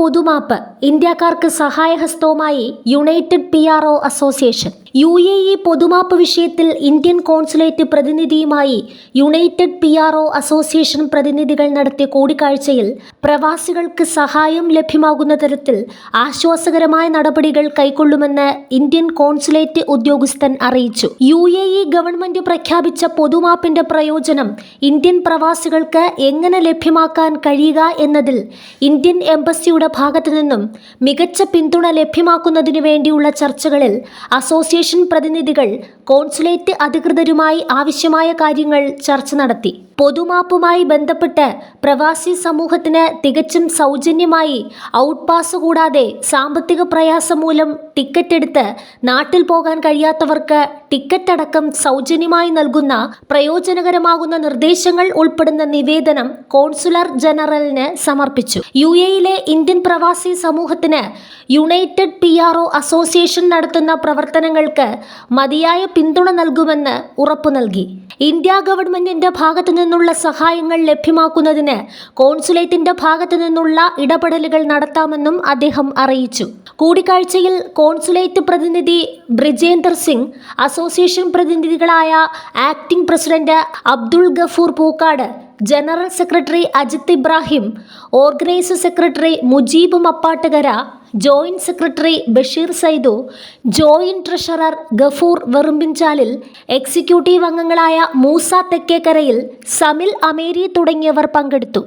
പൊതുമാപ്പ്. ഇന്ത്യക്കാർക്ക് സഹായഹസ്തവുമായി united P R O association. U A E പൊതുമാപ്പ് വിഷയത്തിൽ Indian consulate പ്രതിനിധിയുമായി united P R O association പ്രതിനിധികൾ നടത്തിയ കൂടിക്കാഴ്ചയിൽ പ്രവാസികൾക്ക് സഹായം ലഭ്യമാകുന്ന തരത്തിൽ ആശ്വാസകരമായ നടപടികൾ കൈക്കൊള്ളുമെന്ന് ഇന്ത്യൻ കോൺസുലേറ്റ് ഉദ്യോഗസ്ഥൻ അറിയിച്ചു. യു എ ഇ ഗവൺമെന്റ് പ്രഖ്യാപിച്ച പൊതുമാപ്പിന്റെ പ്രയോജനം ഇന്ത്യൻ പ്രവാസികൾക്ക് എങ്ങനെ ലഭ്യമാക്കാൻ കഴിയുക എന്നതിൽ ഇന്ത്യൻ എംബസിയുടെ ഭാഗത്തു നിന്നും മികച്ച പിന്തുണ ലഭ്യമാക്കുന്നതിനു വേണ്ടിയുള്ള ചർച്ചകളിൽ അസോസിയേഷൻ പ്രതിനിധികൾ കോൺസുലേറ്റ് അധികൃതരുമായി ആവശ്യമായ കാര്യങ്ങൾ ചർച്ച നടത്തി. പൊതുമാപ്പുമായി ബന്ധപ്പെട്ട് പ്രവാസി സമൂഹത്തിന് തികച്ചും സൗജന്യമായി ഔട്ട് പാസ് കൂടാതെ സാമ്പത്തിക പ്രയാസം മൂലം ടിക്കറ്റ് എടുത്ത് നാട്ടിൽ പോകാൻ കഴിയാത്തവർക്ക് ടിക്കറ്റ് അടക്കം സൗജന്യമായി നൽകുന്ന പ്രയോജനകരമാകുന്ന നിർദ്ദേശങ്ങൾ ഉൾപ്പെടുന്ന നിവേദനം കോൺസുലർ ജനറലിന് സമർപ്പിച്ചു. യു എയിലെ ഇന്ത്യൻ പ്രവാസി സമൂഹത്തിന് യുണൈറ്റഡ് പി അസോസിയേഷൻ നടത്തുന്ന പ്രവർത്തനങ്ങൾക്ക് മതിയായ പിന്തുണ നൽകുമെന്ന് ഉറപ്പു നൽകി. ഇന്ത്യ ഗവൺമെന്റിന്റെ ഭാഗത്തു നിന്നുള്ള സഹായങ്ങൾ ലഭ്യമാക്കുന്നതിന് കോൺസുലേറ്റിന്റെ ഭാഗത്തു നിന്നുള്ള ഇടപെടലുകൾ നടത്താമെന്നും അദ്ദേഹം അറിയിച്ചു. കൂടിക്കാഴ്ചയിൽ കോൺസുലേറ്റ് പ്രതിനിധി Brijender Singh association പ്രതിനിധികളായ acting president Abdul Gafoor Pookkad general secretary Ajith Ibrahim organiser secretary Mujeeb Mappattukara joint secretary Basheer Saidu joint treasurer Gafoor Verumbinchalil executive അംഗങ്ങളായ മൂസ തെക്കേക്കരയിൽ സമിൽ അമേരി തുടങ്ങിയവർ പങ്കെടുത്തു.